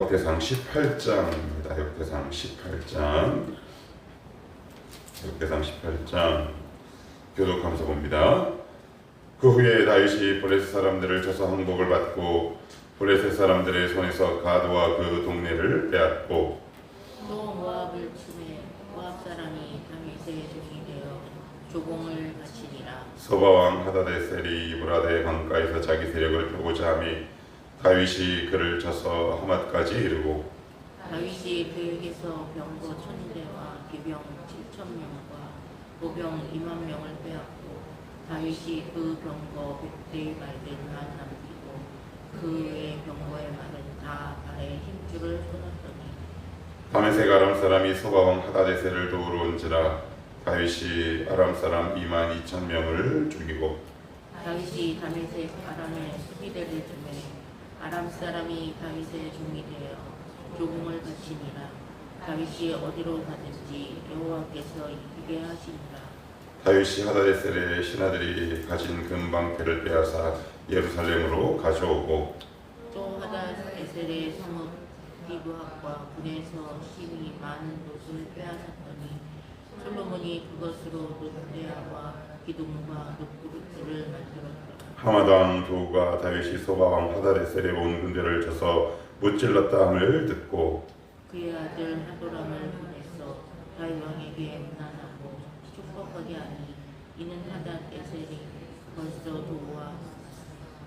역대상 18장입니다. 역대상 18장. 역대상 18장. 교독하면서 봅니다. 그 후에 다윗이 블레셋 사람들을 쳐서 항복을 받고 블레셋 사람들의 손에서 가드와 그 동네를 빼앗고 또 모압을 치매 모압 사람이 다윗의 종이 되어 조공을 바치니라 소바왕 하다데셀이 이브라데 강가에서 자기 세력을 펴고자 하며 다윗이 그를 쳐서 하맛까지 이르고 다윗이 그에게서 병거 천대와 기병 칠천 명과 보병 이만 명을 빼앗고 다윗이 그 병거 백대의 말된 만 남기고 그의 병거의 말은 다 발에 힘줄을 쏟았더니 다메섹 아람 사람이 소바왕 하다데셀을 도우러 온지라 다윗이 아람 사람 2만 2천 명을 죽이고 다윗이 다윗의 아람의 수비대를 주매 아람 사람이 다윗의 종이 되어 조공을 바치니라. 다윗이 어디로 가든지 여호와께서 이기게 하시니라. 다윗이 하다데셀의 신하들이 가진 금방패를 빼앗아 예루살렘으로 가져오고 또 하다에셀의 성읍 비브학과 군에서 신이 많은 곳을 빼앗았더니 솔로몬이 그것으로 노대야와 기둥과 녹그릇들을 만들었더라 하마당 도가 다윗이 소바왕 하다데셀의 온 군대를 쳐서 무찔렀다 함을 듣고 그의 아들 하도람을 보내서 다윗 왕에게 문안하고 축복하게 하니 이는 하닷 에셀이 벌써 도와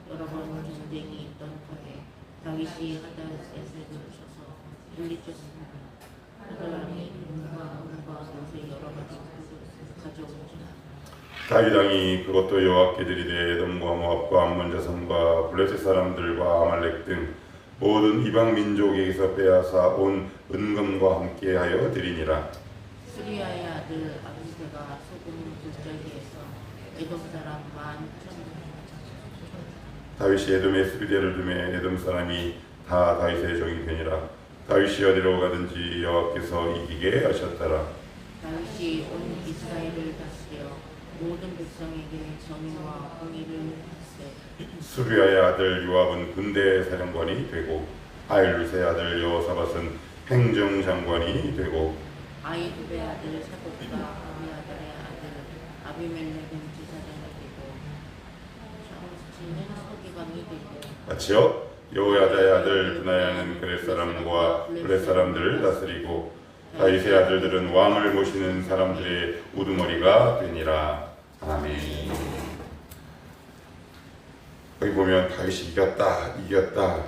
여러 번 전쟁이 있던 터에 다윗이 하닷 에셀을 쳐서 물리쳤습니다. 하도람이 문과 문과 옷의 여러 가지 가져오니라. 다윗 왕이 그것도 여호와께 드리되 에돔과 모압과 암몬 자손과 블레셋 사람들과 아말렉 등 모든 이방 민족에게서 빼앗아 온 은금과 함께하여 드리니라. 수리아의 아들 아비세가 소금 불절기에서 에돔 사람 만 천. 다윗이 에돔의 수비대를 두매 에돔 사람이 다 다윗의 종이 되니라. 다윗이 어디로 가든지 여호와께서 이기게 하셨더라. 다윗이 온 이스라엘을 다스려 모든 백성에게 정의와 공의를 하세 수리아의 아들 요압은 군대 사령관이 되고 아일루스의 아들 여호사밧은 행정장관이 되고 아이두베 아들 사독과 아미아달의 아들 아비멜렉은 지사장이 되고 샤무스치는 서기관이 되고 마치요 여호야다의 아들 드나야는 그렛 사람과 블렛 사람들을 다스리고 다윗의 아들들은 왕을 모시는 사람들의 우두머리가 되니라 아멘. 여기 보면 다윗이 이겼다 이겼다.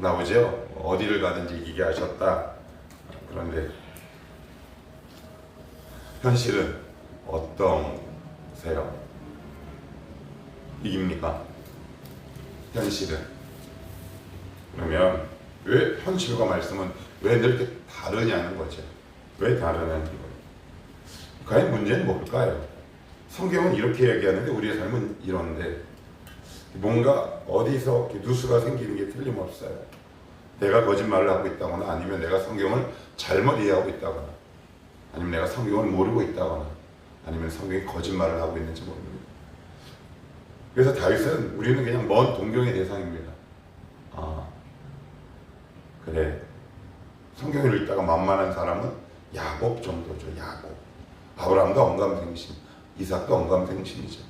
나오죠? 어디를 가든지 이기게 하셨다. 그런데 현실은 어떤세요? 이깁니까? 현실은. 그러면 왜 현실과 말씀은 왜 이렇게 다르냐는 거죠. 왜 다르냐는 거예요. 과연 문제는 뭘까요? 성경은 이렇게 얘기하는데 우리의 삶은 이런데 뭔가 어디서 누수가 생기는 게 틀림없어요. 내가 거짓말을 하고 있다거나 아니면 내가 성경을 잘못 이해하고 있다거나 아니면 내가 성경을 모르고 있다거나 아니면 성경이 거짓말을 하고 있는지 모릅니다. 그래서 다윗은 우리는 그냥 먼 동경의 대상입니다. 아, 그래. 성경을 읽다가 만만한 사람은 야곱 정도죠. 야곱. 아브라함도 언감생신, 이삭도 언감생신이죠.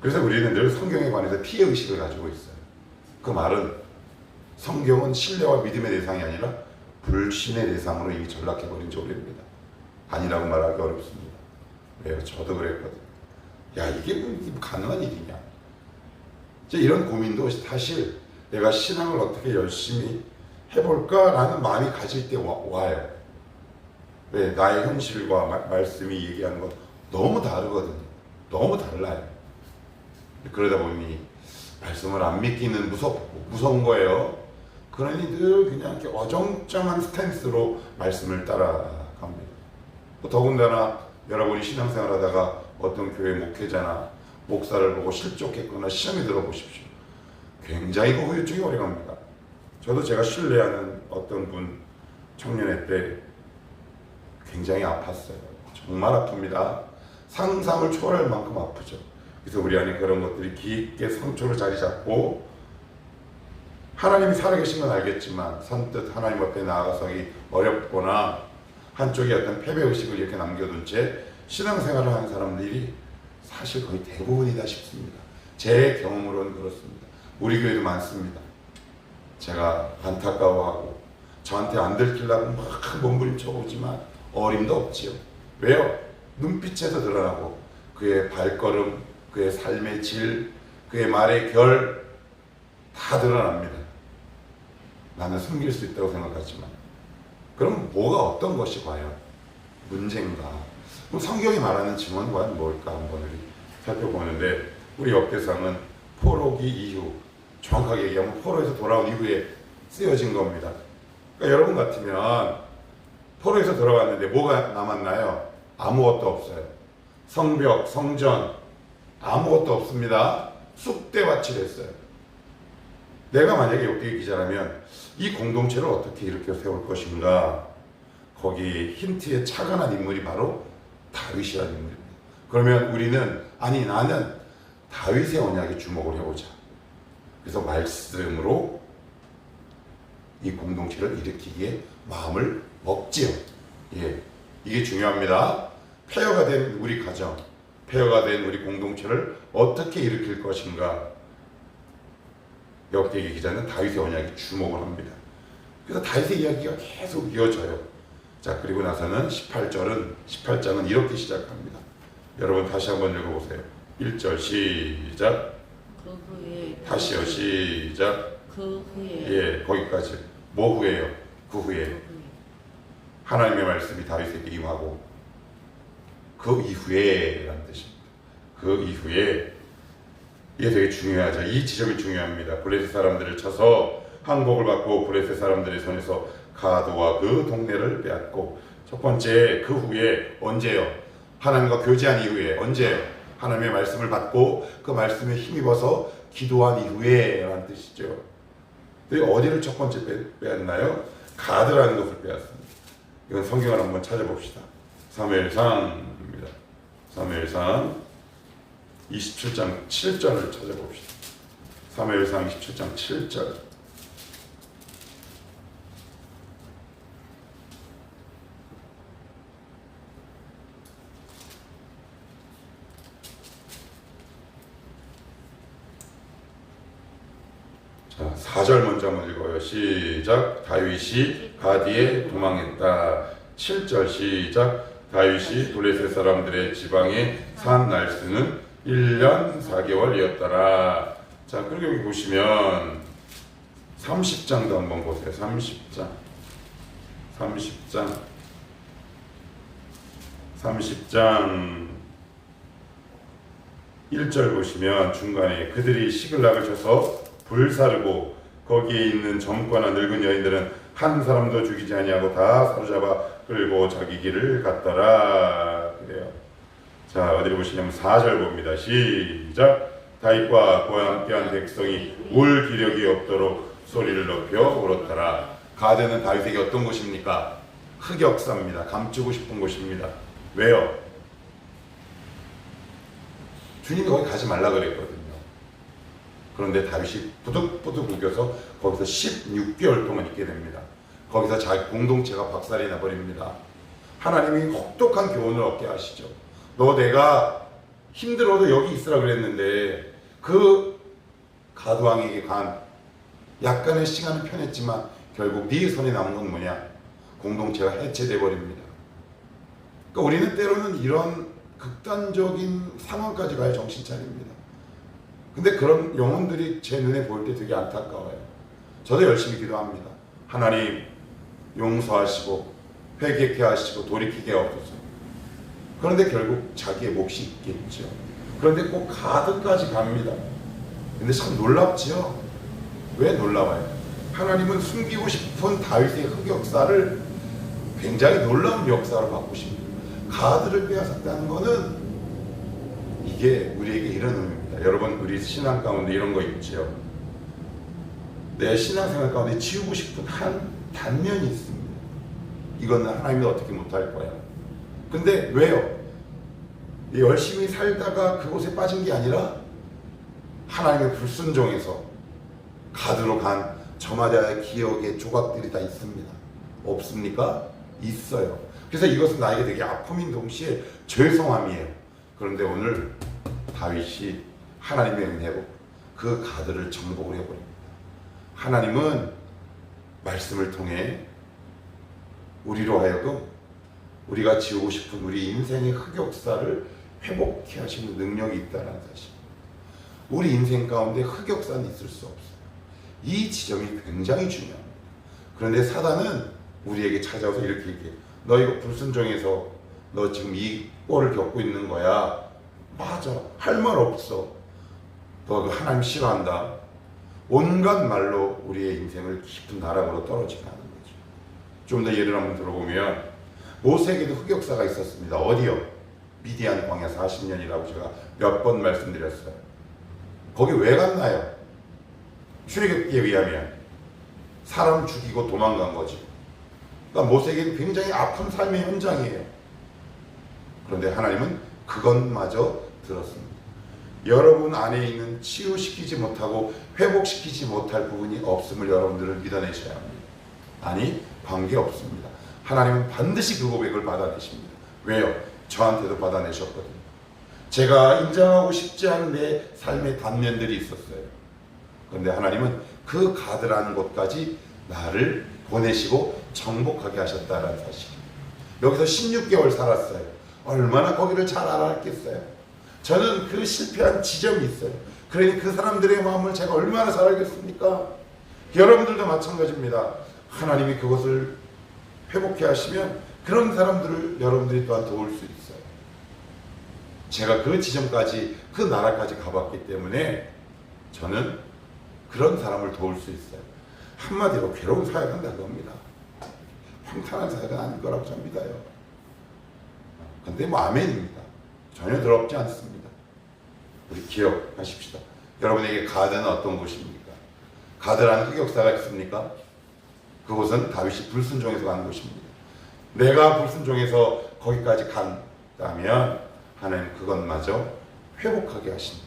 그래서 우리는 늘 성경에 관해서 피해 의식을 가지고 있어요. 그 말은 성경은 신뢰와 믿음의 대상이 아니라 불신의 대상으로 이미 전락해버린 지 오래입니다. 아니라고 말하기 어렵습니다. 왜요? 저도 그랬거든요. 야 이게 뭐 가능한 일이냐? 이제 이런 고민도 사실 내가 신앙을 어떻게 열심히 해볼까라는 마음이 가질 때 와, 와요. 왜 나의 현실과 마- 말씀이 얘기하는 건 너무 다르거든요. 너무 달라요. 그러다 보니 말씀을 안 믿기는 무섭고 무서운 거예요. 그러니 늘 그냥 이렇게 어정쩡한 스탠스로 말씀을 따라갑니다. 뭐 더군다나 여러분이 신앙생활 하다가 어떤 교회 목회자나 목사를 보고 실족했거나 시험에 들어보십시오. 굉장히 그 후유증이 오래갑니다. 저도 제가 신뢰하는 어떤 분 청년회 때 굉장히 아팠어요. 정말 아픕니다. 상상을 초월할 만큼 아프죠. 그래서 우리 안에 그런 것들이 깊게 상처로 자리 잡고 하나님이 살아계신 건 알겠지만 선뜻 하나님 앞에 나아가서기 어렵거나 한쪽에 어떤 패배 의식을 이렇게 남겨둔 채 신앙생활을 하는 사람들이 사실 거의 대부분이다 싶습니다. 제 경험으로는 그렇습니다. 우리 교회도 많습니다. 제가 안타까워하고 저한테 안 들키려고 막 몸부림쳐 오지만 어림도 없지요. 왜요? 눈빛에서 드러나고 그의 발걸음, 그의 삶의 질, 그의 말의 결 다 드러납니다. 나는 숨길 수 있다고 생각하지만 그럼 뭐가 어떤 것이 과연 문제인가? 그럼 성경이 말하는 증언 과연 뭘까 한번 살펴보는데 우리 역대상은 포로기 이후 정확하게 얘기하면 포로에서 돌아온 이후에 쓰여진 겁니다. 그러니까 여러분 같으면 포로에서 돌아왔는데 뭐가 남았나요? 아무것도 없어요. 성벽, 성전 아무것도 없습니다. 쑥대밭이 됐어요. 내가 만약에 역대 기자라면 이 공동체를 어떻게 일으켜 세울 것인가? 거기 힌트에 착안한 인물이 바로 다윗이라는 인물입니다. 그러면 우리는 아니 나는 다윗의 언약에 주목을 해보자. 그래서 말씀으로 이 공동체를 일으키기에 마음을 먹지요. 예, 이게 중요합니다. 폐허가 된 우리 가정, 폐허가 된 우리 공동체를 어떻게 일으킬 것인가? 역대기 기자는 다윗의 언약에 주목을 합니다. 그래서 다윗의 이야기가 계속 이어져요. 자, 그리고 나서는 18절은 18장은 이렇게 시작합니다. 여러분 다시 한번 읽어 보세요. 1절 시작. 그 후에 다시요 시작. 그 후에 예, 거기까지. 뭐 후에요? 그그 후에 후에 하나님의 말씀이 다윗에게 임하고 그 이후에라는 뜻입니다. 그 이후에 이게 되게 중요하죠. 이 지점이 중요합니다. 블레셋 사람들을 쳐서 항복을 받고 블레셋 사람들의 손에서 가드와 그 동네를 빼앗고 첫 번째 그 후에 언제요? 하나님과 교제한 이후에 언제요? 하나님의 말씀을 받고 그 말씀에 힘입어서 기도한 이후에 라는 뜻이죠. 근데 어디를 첫 번째 빼- 빼앗나요? 가드라는 것을 빼앗습니다. 이건 성경을 한번 찾아봅시다. 사무엘상입니다. 사무엘상 27장 7절을 찾아봅시다. 사무엘상 27장 7절. 자, 4절 먼저 한번 읽어요. 시작. 다윗이 가디에 도망했다. 7절 시작. 다윗이 블레셋 사람들의 지방에 산 날수는 1년 4개월이었더라. 자, 그리고 여기 보시면 30장도 한번 보세요. 30장. 30장. 30장 1절 보시면 중간에 그들이 시글락을 쳐서 불사르고 거기에 있는 젊거나 늙은 여인들은 한 사람도 죽이지 아니하고 다 사로잡아 끌고 자기 길을 갔더라 그래요. 자 어디를 보시냐면 4절 봅니다. 시작 다윗과 그와 함께한 백성이 울 기력이 없도록 소리를 높여 울었더라. 가드는 다윗에게 어떤 곳입니까? 흑역사입니다. 감추고 싶은 곳입니다. 왜요? 주님이 거기 가지 말라 그랬거든요. 그런데 다윗이 부득부득 우겨서 거기서 16개월 동안 있게 됩니다. 거기서 자기 공동체가 박살이 나버립니다. 하나님이 혹독한 교훈을 얻게 하시죠. 너 내가 힘들어도 여기 있으라 그랬는데 그 가두왕에게 간 약간의 시간은 편했지만 결국 네 손에 남은 건 뭐냐? 공동체가 해체돼 버립니다. 그러니까 우리는 때로는 이런 극단적인 상황까지 가야 정신 차립니다. 근데 그런 영혼들이 제 눈에 보일 때 되게 안타까워요. 저도 열심히 기도합니다. 하나님 용서하시고 회개케 하시고 돌이키게 하옵소서. 그런데 결국 자기의 몫이 있겠죠. 그런데 꼭 가드까지 갑니다. 근데 참 놀랍지요. 왜 놀라워요? 하나님은 숨기고 싶은 다윗의 흑역사를 굉장히 놀라운 역사로 바꾸십니다. 가드를 빼앗았다는 것은 이게 우리에게 이런 의미입니다. 여러분 우리 신앙 가운데 이런 거 있죠. 내 신앙생활 가운데 지우고 싶은 한 단면이 있습니다. 이거는 하나님이 어떻게 못할 거야. 근데 왜요? 열심히 살다가 그곳에 빠진 게 아니라 하나님의 불순종에서 가드로 간 저마다의 기억의 조각들이 다 있습니다. 없습니까? 있어요. 그래서 이것은 나에게 되게 아픔인 동시에 죄송함이에요. 그런데 오늘 다윗이 하나님의 은혜로 그 가드를 정복을 해버립니다. 하나님은 말씀을 통해 우리로 하여금 우리가 지우고 싶은 우리 인생의 흑역사를 회복해 하시는 능력이 있다는 사실. 우리 인생 가운데 흑역사는 있을 수 없어요. 이 지점이 굉장히 중요합니다. 그런데 사단은 우리에게 찾아와서 이렇게 얘기해. 너 이거 불순종해서 너 지금 이 꼴을 겪고 있는 거야. 맞아. 할 말 없어. 너그 하나님 싫어한다. 온갖 말로 우리의 인생을 깊은 나락으로 떨어지게 하는 거죠. 좀 더 예를 한번 들어보면 모세에게도 흑역사가 있었습니다. 어디요? 미디안 광야 40년이라고 제가 몇 번 말씀드렸어요. 거기 왜 갔나요? 출애굽기에 의하면 사람 죽이고 도망간 거지. 그러니까 모세에게는 굉장히 아픈 삶의 현장이에요. 그런데 하나님은 그것마저 들었습니다. 여러분 안에 있는 치유시키지 못하고 회복시키지 못할 부분이 없음을 여러분들은 믿어내셔야 합니다. 아니 관계 없습니다. 하나님은 반드시 그 고백을 받아내십니다. 왜요? 저한테도 받아내셨거든요. 제가 인정하고 싶지 않은 내 삶의 단면들이 있었어요. 그런데 하나님은 그 가드라는 곳까지 나를 보내시고 정복하게 하셨다는 사실. 여기서 16개월 살았어요. 얼마나 거기를 잘 알았겠어요. 저는 그 실패한 지점이 있어요. 그러니 그 사람들의 마음을 제가 얼마나 잘 알겠습니까? 여러분들도 마찬가지입니다. 하나님이 그것을 회복해 하시면 그런 사람들을 여러분들이 또한 도울 수 있어요. 제가 그 지점까지 그 나라까지 가봤기 때문에 저는 그런 사람을 도울 수 있어요. 한마디로 괴로운 사회가 한다 그겁니다. 평탄한 사회가 아닐 거라고 믿어요. 근데 뭐 아멘입니다. 전혀 더럽지 않습니다. 우리 기억하십시다. 여러분에게 가드는 어떤 곳입니까? 가드라는 흑역사가 있습니까? 그곳은 다윗이 불순종해서 간 곳입니다. 내가 불순종해서 거기까지 간다면 하나님 그것마저 회복하게 하신다.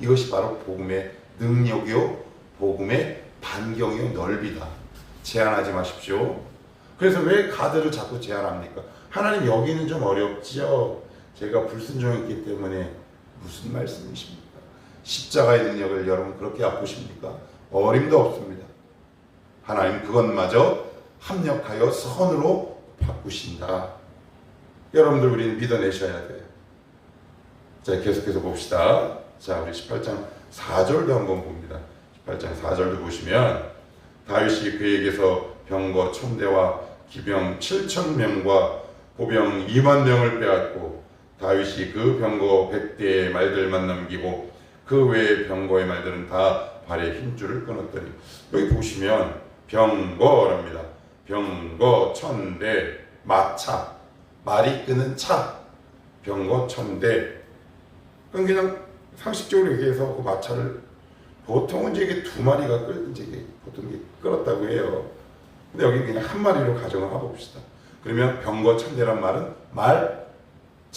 이것이 바로 복음의 능력이요, 복음의 반경이요, 넓이다. 제한하지 마십시오. 그래서 왜 가드를 자꾸 제한합니까? 하나님 여기는 좀 어렵지요. 제가 불순종했기 때문에 무슨 말씀이십니까? 십자가의 능력을 여러분 그렇게 아프십니까? 어림도 없습니다. 하나님 그것마저 합력하여 선으로 바꾸신다. 여러분들 우리는 믿어내셔야 돼요. 자, 계속해서 봅시다. 자, 우리 18장 4절도 한번 봅니다. 18장 4절도 보시면 다윗이 그에게서 병거 천대와 기병 7천 명과 보병 2만 명을 빼앗고 다윗이 그 병거 100대의 말들만 남기고 그 외의 병거의 말들은 다 발에 힘줄을 끊었더니 여기 보시면 병거랍니다. 병거 천대 마차 말이 끄는 차 병거 천대 그럼 그냥 상식적으로 얘기해서 그 마차를 보통은 이제 이게 두 마리가 끌 이제 보통 이게 끌었다고 해요. 근데 여기 그냥 한 마리로 가정을 해봅시다. 그러면 병거 천대란 말은 말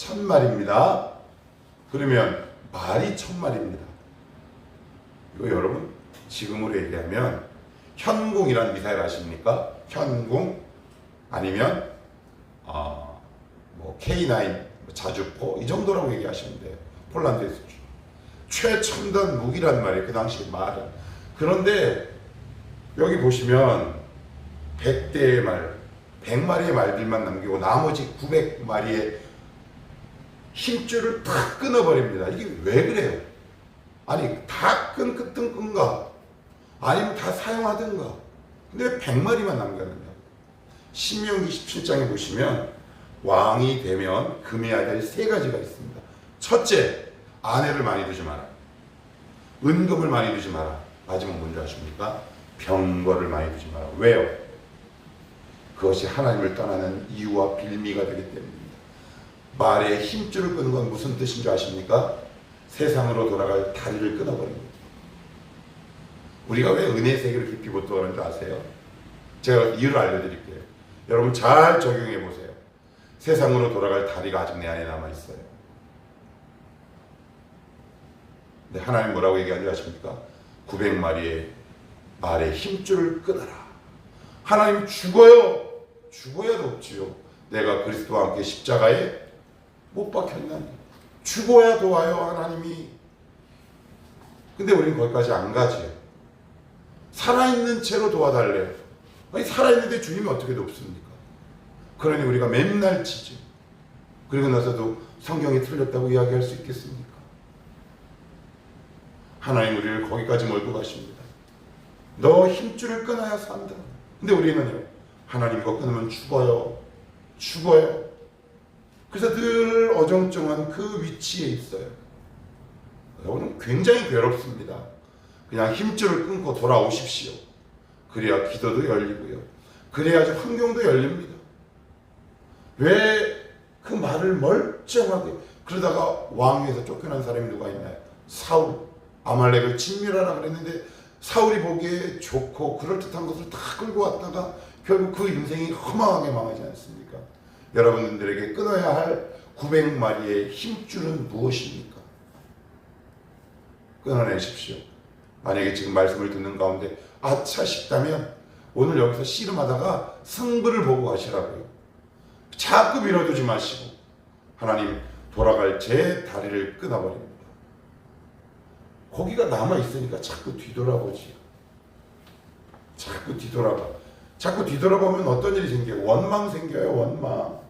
천 마리입니다. 그러면 말이 천 마리입니다. 이거 여러분 지금으로 얘기하면 현궁이라는 미사일 아십니까? 현궁 아니면 아, 뭐 K9 뭐 자주포 이 정도라고 얘기하시면 돼요. 폴란드에서 최첨단 무기란 말이에요. 그 당시 말은. 그런데 여기 보시면 100대의 말, 100마리의 말들만 남기고 나머지 900마리의 힘줄을 다 끊어버립니다. 이게 왜 그래요? 아니 다 끈, 끈, 끈가? 아니면 다 사용하든가? 근데 왜 100마리만 남겼느냐? 신명기 17장에 보시면 왕이 되면 금해야 될 세 가지가 있습니다. 첫째, 아내를 많이 두지 마라. 은금을 많이 두지 마라. 마지막 뭔지 아십니까? 병거를 많이 두지 마라. 왜요? 그것이 하나님을 떠나는 이유와 빌미가 되기 때문입니다. 말에 힘줄을 끄는 건 무슨 뜻인 줄 아십니까? 세상으로 돌아갈 다리를 끊어버립니다. 우리가 왜 은혜 세계를 깊이 못 들어가는 줄 아세요? 제가 이유를 알려드릴게요. 여러분 잘 적용해 보세요. 세상으로 돌아갈 다리가 아직 내 안에 남아 있어요. 근데 하나님 뭐라고 얘기하는지 아십니까? 900마리의 말의 힘줄을 끊어라. 하나님 죽어요. 죽어야 돕지요. 내가 그리스도와 함께 십자가에 못 박혔나니 죽어야 도와요 하나님이. 근데 우리는 거기까지 안 가지요. 살아있는 채로 도와달래요. 아니 살아있는데 주님이 어떻게 돕습니까? 그러니 우리가 맨날 치죠. 그리고 나서도 성경이 틀렸다고 이야기할 수 있겠습니까? 하나님 우리를 거기까지 몰고 가십니다. 너 힘줄을 끊어야 산다. 근데 우리는요, 하나님 거 끊으면 죽어요. 죽어요. 그래서 늘 어정쩡한 그 위치에 있어요. 여러분은 굉장히 괴롭습니다. 그냥 힘줄을 끊고 돌아오십시오. 그래야 기도도 열리고요. 그래야지 환경도 열립니다. 왜 그 말을 멀쩡하게 그러다가 왕위에서 쫓겨난 사람이 누가 있나요? 사울 아말렉을 진멸하라 그랬는데 사울이 보기에 좋고 그럴듯한 것을 다 끌고 왔다가 결국 그 인생이 허망하게 망하지 않습니까? 여러분들에게 끊어야 할 900마리의 힘줄은 무엇입니까? 끊어내십시오. 만약에 지금 말씀을 듣는 가운데 아차 싶다면 오늘 여기서 씨름하다가 승부를 보고 가시라고요. 자꾸 밀어두지 마시고 하나님 돌아갈 제 다리를 끊어버립니다. 거기가 남아 있으니까 자꾸 뒤돌아보지요. 자꾸 뒤돌아봐. 자꾸 뒤돌아보면 어떤 일이 생겨요? 원망 생겨요. 원망.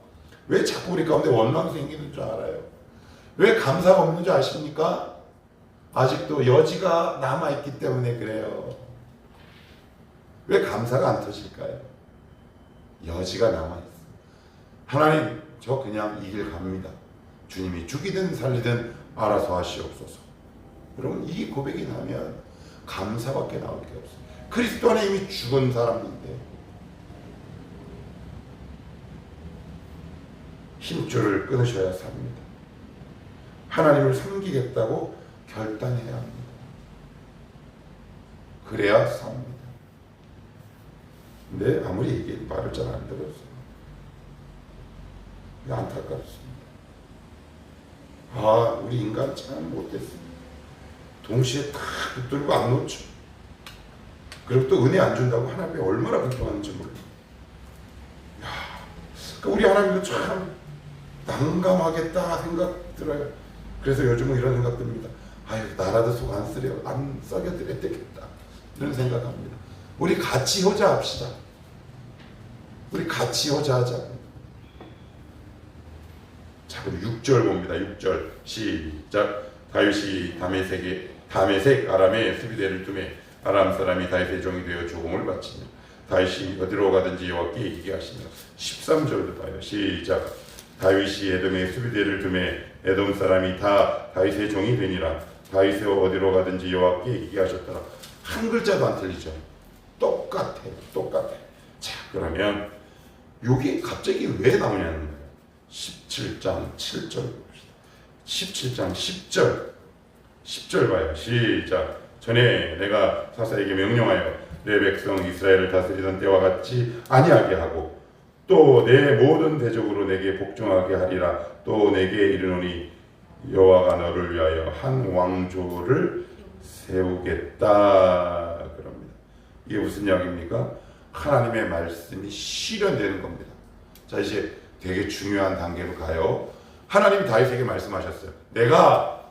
왜 자꾸 우리 가운데 원망 생기는 줄 알아요? 왜 감사가 없는 줄 아십니까? 아직도 여지가 남아 있기 때문에 그래요. 왜 감사가 안 터질까요? 여지가 남아 있어. 하나님, 저 그냥 이 길 갑니다. 주님이 죽이든 살리든 알아서 하시옵소서. 여러분, 이 고백이 나면 감사밖에 나올 게 없어요. 그리스도 안에 이미 죽은 사람인데 힘줄을 끊으셔야 삽니다. 하나님을 섬기겠다고 결단해야 합니다. 그래야 삽니다. 근데 아무리 이게 말을 잘 안 들었어요. 안타깝습니다. 아, 우리 인간 참 못됐습니다. 동시에 다 붙들고 안 놓죠. 그리고 또 은혜 안 준다고 하나님이 얼마나 불평하는지 몰라요. 야, 그러니까 우리 하나님도 참 난감하겠다 생각 들어요. 그래서 요즘은 이런 생각 듭니다. 아유, 나라도 속 안 쓰려, 안 썩여드려야 되겠다. 이런 생각합니다. 우리 같이 효자 합시다. 우리 같이 효자 하자. 자, 그럼 6절 봅니다. 6절 시작. 다윗이 다메섹에 다메섹 아람에 수비대를 두매 아람 사람이 다윗의 종이 되어 조공을 바치며 다윗이 어디로 가든지 여호와께 이기게 하시며 13절도 봐요. 시작. 다윗이 에돔에 수비대를 두매 에돔 사람이 다 다윗의 종이 되니라. 다윗이 어디로 가든지 여호와께 이기게 하셨더라. 한 글자도 안 틀리죠. 똑같아. 똑같아. 자, 그러면 이게 갑자기 왜 나오냐는 거예요. 17장 7절 봅시다. 17장 10절 10절 봐요. 시작. 전에 내가 사사에게 명령하여 내 백성 이스라엘을 다스리던 때와 같이 아니하게 하고 또 내 모든 대적으로 내게 복종하게 하리라. 또 내게 이르노니 여호와가 너를 위하여 한 왕조를 세우겠다. 그럽니다. 이게 무슨 이야기입니까? 하나님의 말씀이 실현되는 겁니다. 자 이제 되게 중요한 단계로 가요. 하나님이 다윗에게 말씀하셨어요. 내가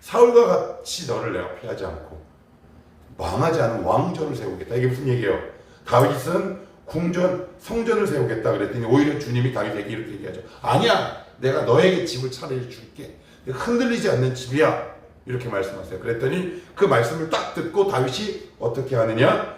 사울과 같이 너를 내가 피하지 않고 망하지 않은 왕조를 세우겠다. 이게 무슨 얘기예요? 다윗은 궁전 성전을 세우겠다 그랬더니 오히려 주님이 다윗에게 이렇게 얘기하죠. 아니야, 내가 너에게 집을 차라리 줄게. 흔들리지 않는 집이야. 이렇게 말씀하세요. 그랬더니 그 말씀을 딱 듣고 다윗이 어떻게 하느냐?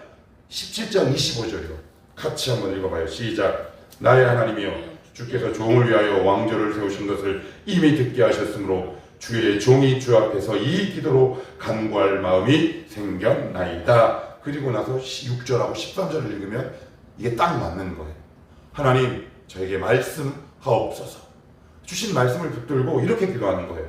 17장 25절이요. 같이 한번 읽어봐요. 시작. 나의 하나님이여 주께서 종을 위하여 왕조를 세우신 것을 이미 듣게 하셨으므로 주의 종이 주 앞에서 이 기도로 간구할 마음이 생겼나이다. 그리고 나서 6절하고 13절을 읽으면 이게 딱 맞는 거예요. 하나님 저에게 말씀하옵소서. 주신 말씀을 붙들고 이렇게 기도하는 거예요.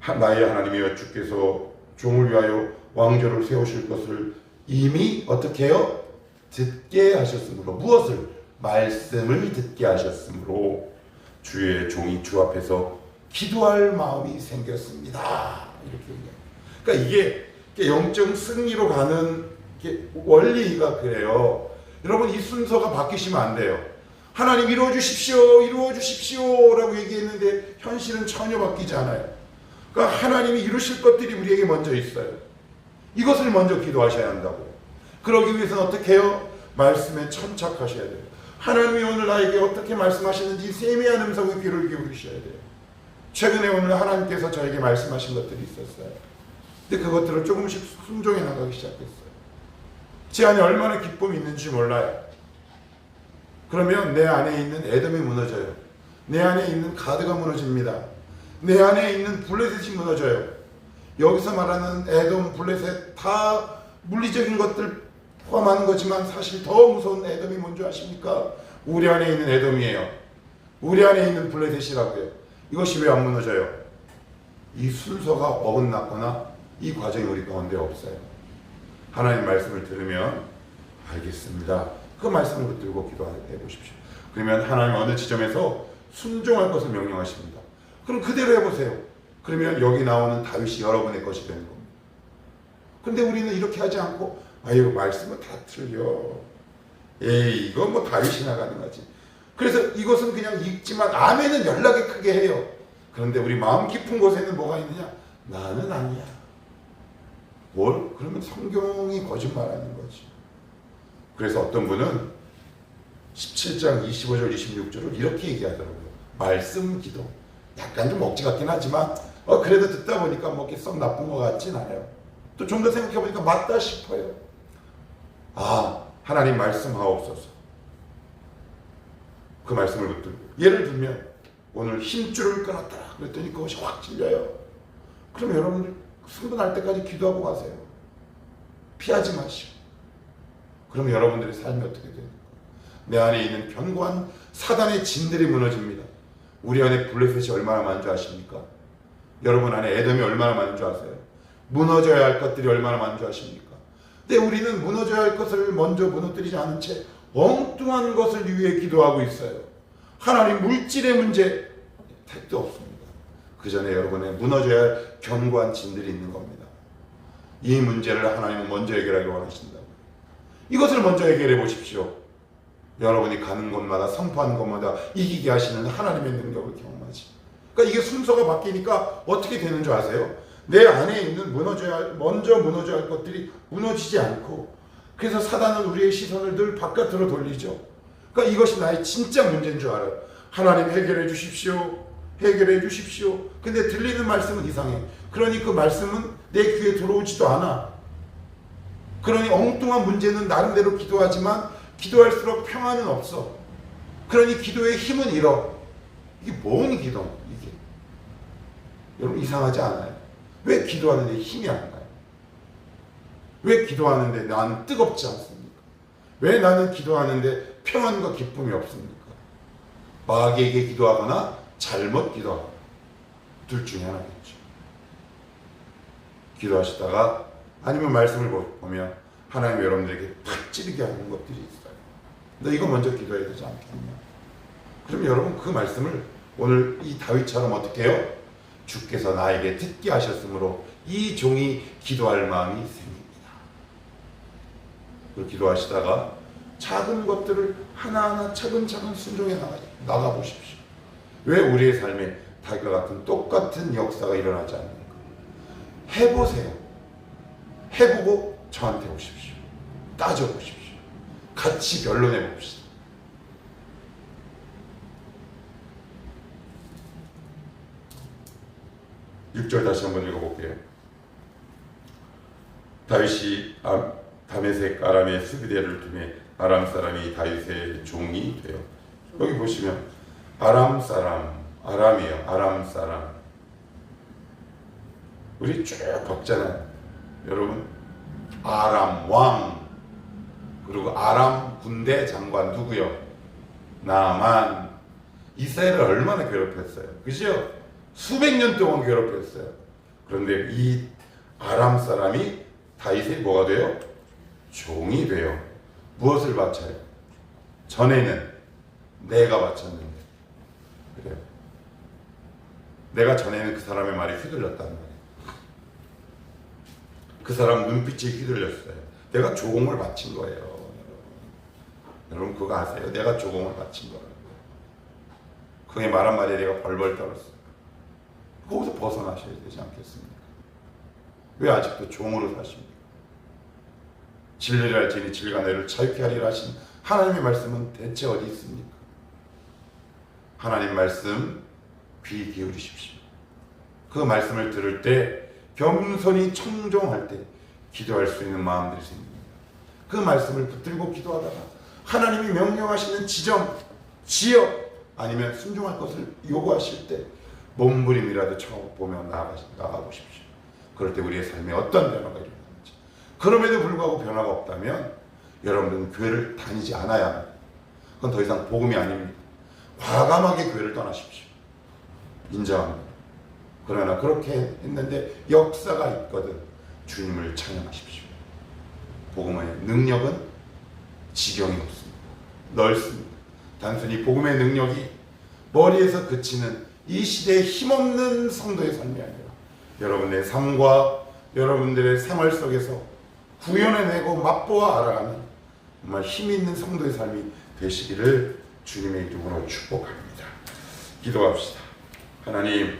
하- 나의 하나님이여 주께서 종을 위하여 왕조를 세우실 것을 이미 어떻게 해요? 듣게 하셨으므로 무엇을? 말씀을 듣게 하셨으므로 주의 종이 주 앞에서 기도할 마음이 생겼습니다. 이렇게 얘기해요. 그러니까 이게 영적 승리로 가는 게 원리가 그래요. 여러분 이 순서가 바뀌시면 안 돼요. 하나님 이루어 주십시오, 이루어 주십시오라고 얘기했는데 현실은 전혀 바뀌지 않아요. 그러니까 하나님이 이루실 것들이 우리에게 먼저 있어요. 이것을 먼저 기도하셔야 한다고. 그러기 위해서는 어떻게 해요? 말씀에 천착하셔야 돼요. 하나님이 오늘 나에게 어떻게 말씀하시는지 세미한 음성의 귀를 기울이셔야 돼요. 최근에 오늘 하나님께서 저에게 말씀하신 것들이 있었어요. 근데 그것들을 조금씩 순종해 나가기 시작했어요. 제 안에 얼마나 기쁨이 있는지 몰라요. 그러면 내 안에 있는 애덤이 무너져요. 내 안에 있는 가드가 무너집니다. 내 안에 있는 블레셋이 무너져요. 여기서 말하는 애돔, 블레셋 다 물리적인 것들 포함하는 거지만 사실 더 무서운 애돔이 뭔지 아십니까? 우리 안에 있는 애돔이에요. 우리 안에 있는 블레셋이라고요. 이것이 왜 안 무너져요? 이 순서가 어긋났거나 이 과정이 우리 가운데 없어요. 하나님 말씀을 들으면 알겠습니다. 그 말씀을 붙들고 기도해 보십시오. 그러면 하나님 어느 지점에서 순종할 것을 명령하십니다. 그럼 그대로 해보세요. 그러면 여기 나오는 다윗이 여러분의 것이 되는 겁니다. 근데 우리는 이렇게 하지 않고 아유 말씀은 다 틀려. 에이 이건 뭐 다윗이 나 가는 거지. 그래서 이것은 그냥 읽지만 아멘은 연락이 크게 해요. 그런데 우리 마음 깊은 곳에는 뭐가 있느냐? 나는 아니야. 뭘? 그러면 성경이 거짓말하는 거지. 그래서 어떤 분은 17장 25절 26절을 이렇게 얘기하더라고요. 말씀 기도. 약간 좀 억지 같긴 하지만 어 그래도 듣다 보니까 뭐 이렇게 썩 나쁜 것 같진 않아요. 또 좀 더 생각해 보니까 맞다 싶어요. 아 하나님 말씀하옵소서. 그 말씀을 붙들고 예를 들면 오늘 힘줄을 끊었더라 그랬더니 그것이 확 찔려요. 그럼 여러분들 승분할 때까지 기도하고 가세요. 피하지 마시고. 그럼 여러분들의 삶이 어떻게 됩니까? 내 안에 있는 견고한 사단의 진들이 무너집니다. 우리 안에 블레셋이 얼마나 많은 줄 아십니까? 여러분 안에 애덤이 얼마나 많은 줄 아세요? 무너져야 할 것들이 얼마나 많은 줄 아십니까? 근데 우리는 무너져야 할 것을 먼저 무너뜨리지 않은 채 엉뚱한 것을 위해 기도하고 있어요. 하나님 물질의 문제 택도 없습니다. 그 전에 여러분의 무너져야 할 견고한 진들이 있는 겁니다. 이 문제를 하나님은 먼저 해결하기 원하신다고. 이것을 먼저 해결해 보십시오. 여러분이 가는 곳마다 선포하는 곳마다 이기게 하시는 하나님의 능력을 경험하지. 그러니까 이게 순서가 바뀌니까 어떻게 되는 줄 아세요? 내 안에 있는 무너져야 할, 먼저 무너져야 할 것들이 무너지지 않고 그래서 사단은 우리의 시선을 늘 바깥으로 돌리죠. 그러니까 이것이 나의 진짜 문제인 줄 알아요. 하나님 해결해 주십시오. 해결해 주십시오. 근데 들리는 말씀은 이상해. 그러니 그 말씀은 내 귀에 들어오지도 않아. 그러니 엉뚱한 문제는 나름대로 기도하지만 기도할수록 평안은 없어. 그러니 기도의 힘은 잃어. 이게 뭔 기도? 이게 여러분 이상하지 않아요? 왜 기도하는데 힘이 안 나요? 왜 기도하는데 나는 뜨겁지 않습니까? 왜 나는 기도하는데 평안과 기쁨이 없습니까? 마귀에게 기도하거나 잘못 기도하거나 둘 중에 하나겠죠. 기도하시다가 아니면 말씀을 보- 보면 하나님 여러분들에게 탁 찌르게 하는 것들이 있어요. 너 이거 먼저 기도해야 되지 않겠냐? 그럼 여러분 그 말씀을 오늘 이 다윗처럼 어떻게 해요? 주께서 나에게 듣게 하셨으므로 이 종이 기도할 마음이 생깁니다. 그 기도하시다가 작은 것들을 하나하나 차근차근 순종해 나가, 나가 보십시오. 왜 우리의 삶에 다윗과 같은 똑같은 역사가 일어나지 않습니까? 해보세요. 해보고 저한테 오십시오. 따져보십시오. 같이 변론해 봅시다. 육절 다시 한번 읽어볼게요. 다윗이 아, 다메섹 아람의 수비대를 두매 아람 사람이 다윗의 종이 되어 여기 보시면 아람 사람 아람이에요. 아람 사람 우리 쭉 봤잖아요. 여러분 아람 왕 그리고 아람 군대 장관 누구요? 나만 이스라엘을 얼마나 괴롭혔어요. 그죠? 수백 년 동안 괴롭혔어요. 그런데 이 아람 사람이 다윗의 뭐가 돼요? 종이 돼요. 무엇을 바쳐요? 전에는 내가 바쳤는데 그래요. 내가 전에는 그 사람의 말이 휘둘렸단 말이에요. 그 사람 눈빛이 휘둘렸어요. 내가 조공을 바친 거예요. 여러분. 여러분 그거 아세요? 내가 조공을 바친 거라고. 그의 말 한마디에 내가 벌벌 떨었어요. 거기서 벗어나셔야 되지 않겠습니까? 왜 아직도 종으로 사십니까? 진리를 알지니 진리가 너를 자유케 하리라 하신 하나님의 말씀은 대체 어디 있습니까? 하나님 말씀 귀 기울이십시오. 그 말씀을 들을 때 겸손히 청종할 때 기도할 수 있는 마음들이 생깁니다. 그 말씀을 붙들고 기도하다가 하나님이 명령하시는 지점, 지역 아니면 순종할 것을 요구하실 때 몸부림이라도 쳐보며 나아가, 나가보십시오. 그럴 때 우리의 삶에 어떤 변화가 일어나는지 그럼에도 불구하고 변화가 없다면 여러분들은 교회를 다니지 않아야 합니다. 그건 더 이상 복음이 아닙니다. 과감하게 교회를 떠나십시오. 인정합니다. 그러나 그렇게 했는데 역사가 있거든 주님을 찬양하십시오. 복음의 능력은 지경이 없습니다. 넓습니다. 단순히 복음의 능력이 머리에서 그치는 이 시대의 힘없는 성도의 삶이 아니라 여러분의 삶과 여러분들의 생활 속에서 구현해내고 맛보아 알아가는 정말 힘 있는 성도의 삶이 되시기를 주님의 이름으로 축복합니다. 기도합시다. 하나님